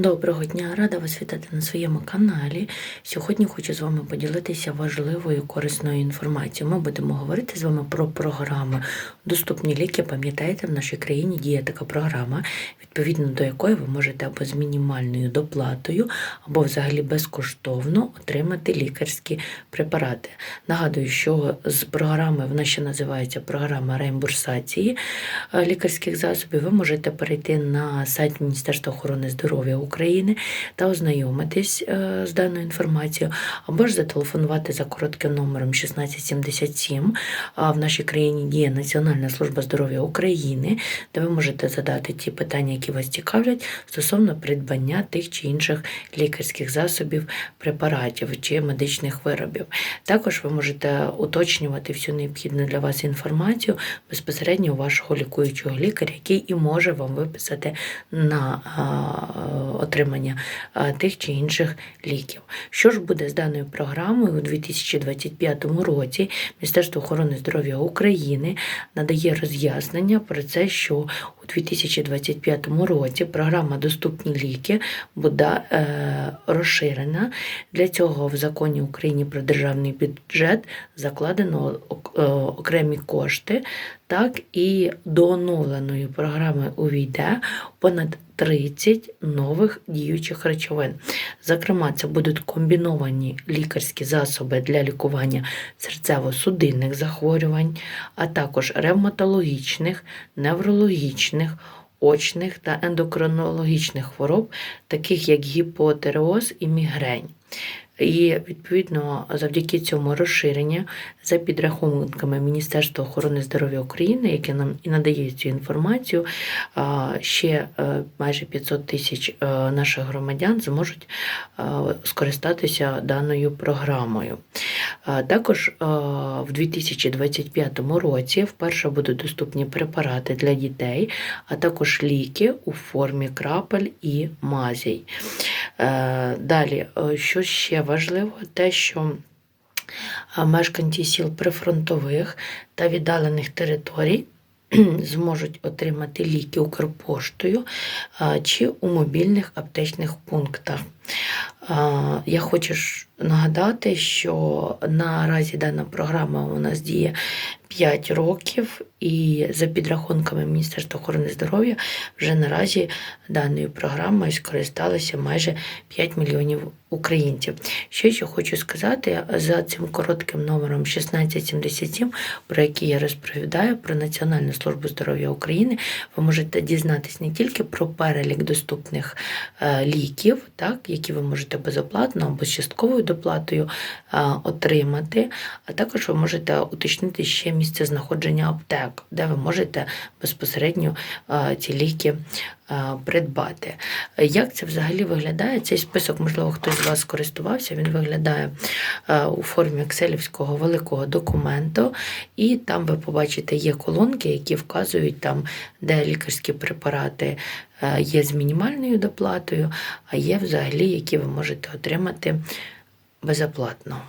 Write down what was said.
Доброго дня, рада вас вітати на своєму каналі. Сьогодні хочу з вами поділитися важливою корисною інформацією. Ми будемо говорити з вами про програми Доступні ліки. Пам'ятаєте, в нашій країні діє така програма, відповідно до якої ви можете або з мінімальною доплатою, або взагалі безкоштовно отримати лікарські препарати. Нагадую, що з програми вона ще називається програма реімбурсації е, лікарських засобів. Ви можете перейти на сайт Міністерства охорони здоров'я України та ознайомитись е, з даною інформацією, або ж зателефонувати за коротким номером 1677. А в нашій країні діє Національна служба здоров'я України, де ви можете задати ті питання, які вас цікавлять стосовно придбання тих чи інших лікарських засобів, препаратів чи медичних виробів. Також ви можете уточнювати всю необхідну для вас інформацію безпосередньо у вашого лікуючого лікаря, який і може вам виписати на отримання тих чи інших ліків. Що ж буде з даною програмою у 2025 році? Міністерство охорони здоров'я України надає роз'яснення про це, що у 2025 році програма Доступні ліки буде е, розширена. Для цього в законі України про державний бюджет закладено е, окремі кошти, так і до оновленої програми увійде понад 30 нових діючих речовин. Зокрема, це будуть комбіновані лікарські засоби для лікування серцево-судинних захворювань, а також ревматологічних, неврологічних, очних та ендокринологічних хвороб, таких як гіпотереоз і мігрень. І відповідно завдяки цьому розширенню за підрахунками Міністерства охорони здоров'я України, яке нам і надає цю інформацію, ще е, майже 500 тисяч е, наших громадян зможуть е, скористатися даною програмою. Також в 2025 році вперше будуть доступні препарати для дітей, а також ліки у формі крапель і мазей. Е, Далі, е, що ще важливо, те, що е, мешканці сіл прифронтових та віддалених територій зможуть отримати ліки Укрпоштою чи у мобільних аптечних пунктах. Я хочу нагадати, що наразі дана програма у нас діє 5 років, і за підрахунками Міністерства охорони здоров'я вже наразі даною програмою скористалися майже 5 мільйонів українців. Що ще хочу сказати за цим коротким номером 1677, про який я розповідаю про Національну службу здоров'я України, ви можете дізнатись не тільки про перелік доступних е, ліків, так, які ви можете безоплатно або з частковою доплатою е, отримати, а також ви можете уточнити ще місце знаходження аптек, де ви можете безпосередньо е, ці ліки е, придбати. Як це взагалі виглядає? Цей список, можливо, хтось з вас скористувався, він виглядає у формі екселівського великого документу, і там ви побачите є колонки, які вказують там, де лікарські препарати є з мінімальною доплатою, а є взагалі, які ви можете отримати безоплатно.